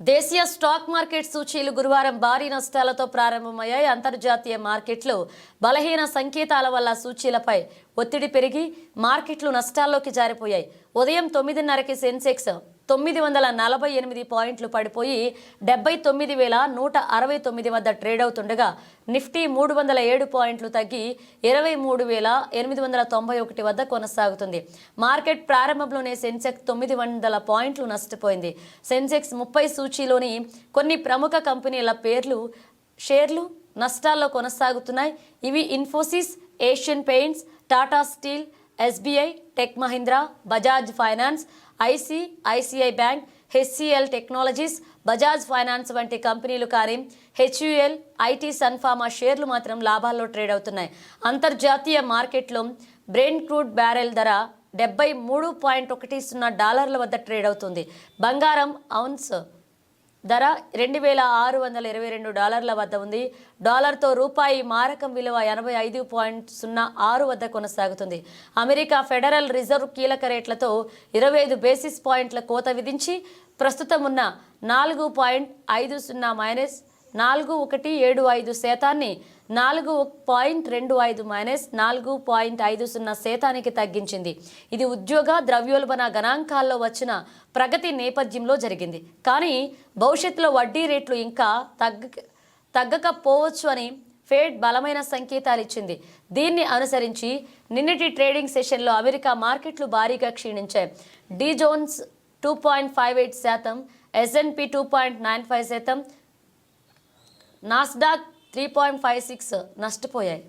దేశీయ stock market సూచీలు గురువారం భారీ నష్టాలతో ప్రారంభమయ్యాయి. అంతర్జాతీయ మార్కెట్లు బలహీన సంకేతాల వల్ల సూచీలపై ఒత్తిడి పెరిగి మార్కెట్లు నష్టాల్లోకి జారిపోయాయి. ఉదయం తొమ్మిదిన్నరకి సెన్సెక్స్ తొమ్మిది వందల నలభై ఎనిమిది పాయింట్లు పడిపోయి డెబ్బై తొమ్మిది వేల నూట అరవై తొమ్మిది వద్ద ట్రేడ్ అవుతుండగా నిఫ్టీ మూడు వందల ఏడు పాయింట్లు తగ్గి ఇరవై మూడు వేల ఎనిమిది వందల తొంభై ఒకటి వద్ద కొనసాగుతుంది. మార్కెట్ ప్రారంభంలోనే సెన్సెక్స్ తొమ్మిది వందల పాయింట్లు నష్టపోయింది. సెన్సెక్స్ ముప్పై సూచీలోని కొన్ని ప్రముఖ కంపెనీల పేర్లు షేర్లు నష్టాల్లో కొనసాగుతున్నాయి. ఇవి Infosys Asian Paints Tata Steel SBI Tech Mahindra Bajaj Finance ICICI Bank HCL Technologies Bajaj Finance వంటి కంపెనీలు కానీ హెచ్యుఎల్ ఐటీ సన్ఫార్మా షేర్లు మాత్రం లాభాల్లో ట్రేడ్ అవుతున్నాయి. అంతర్జాతీయ మార్కెట్లో బ్రెయిన్ క్రూడ్ బ్యారెల్ ధర డెబ్బై మూడు పాయింట్ ఒకటి సున్నా డాలర్ల వద్ద ట్రేడ్ అవుతుంది. బంగారం ఔన్స్ ధర రెండు వేల ఆరు వందల ఇరవై రెండు డాలర్ల వద్ద ఉంది. డాలర్తో రూపాయి మారకం విలువ ఎనభై ఐదు పాయింట్ సున్నా ఆరు వద్ద కొనసాగుతుంది. అమెరికా ఫెడరల్ రిజర్వ్ కీలక రేట్లతో ఇరవై ఐదు బేసిస్ పాయింట్ల కోత విధించి ప్రస్తుతం ఉన్న నాలుగు పాయింట్ ఐదు సున్నా మైనస్ నాలుగు ఒకటి ఏడు ఐదు శాతాన్ని నాలుగు పాయింట్ రెండు ఐదు మైనస్ నాలుగు పాయింట్ ఐదు సున్నా శాతానికి తగ్గించింది. ఇది ఉద్యోగ ద్రవ్యోల్బణ గణాంకాల్లో వచ్చిన ప్రగతి నేపథ్యంలో జరిగింది. కానీ భవిష్యత్తులో వడ్డీ రేట్లు ఇంకా తగ్గ తగ్గకపోవచ్చు అని ఫెడ్ బలమైన సంకేతాలు ఇచ్చింది. దీన్ని అనుసరించి నిన్నటి ట్రేడింగ్ సెషన్లో అమెరికా మార్కెట్లు భారీగా క్షీణించాయి. Dow Jones two point five eight శాతం S&P two point nine five శాతం Nasdaq three point five six నష్టపోయాయి.